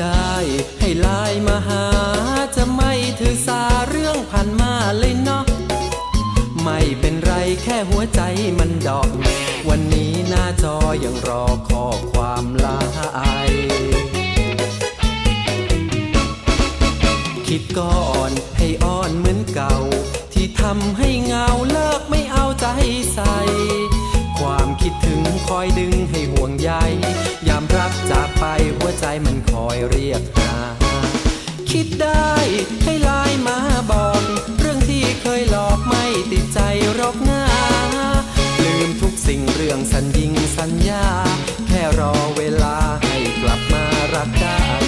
ได้ให้ไลน์มาหา จะไม่ถือสาเรื่องผ่านมาเลยเนาะไม่เป็นไรแค่หัวใจมันดอก วันนี้หน้าจอยังรอข้อความลาไอคิดก่อนให้อ่อนเหมือนเก่า ที่ทำให้เงาเลิก สัญญิงสัญญา แค่รอเวลาให้กลับมารักกัน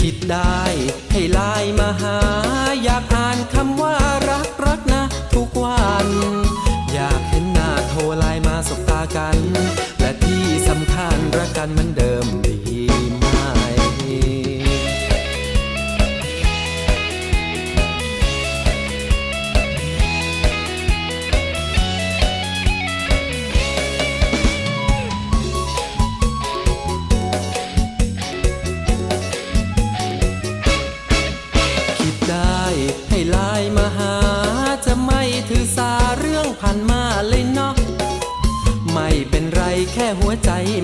คิดได้ให้ไลน์มาหา อยากอ่านคำว่ารักรักนะ ทุกวัน อยากเห็นหน้าโทรไลน์มาสบตากัน และที่สำคัญรักกันเหมือนเดิมดี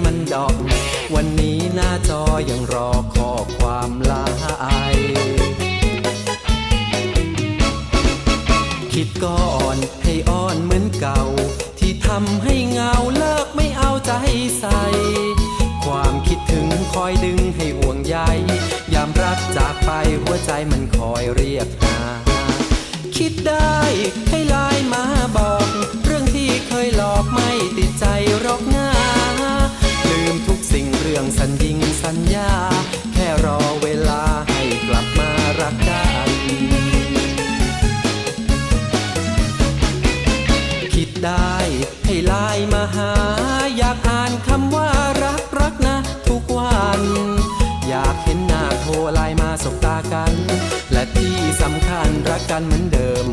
มันดอก วันนี้หน้าจอยังรอข้อความลายคิดก่อนให้อ่อนเหมือนเก่า ที่ทำให้เหงาเลิกไม่เอาใจใส่ ความคิดถึงคอยดึงให้ห่วงใยยามรักจากไปหัวใจมันคอยเรียกหา คิดได้ ไลน์มาหา อยากอ่านคำว่ารักรักนะ ทุกวัน อยากเห็นหน้าโทรไลน์มาสบตากัน และที่สำคัญรักกันเหมือนเดิม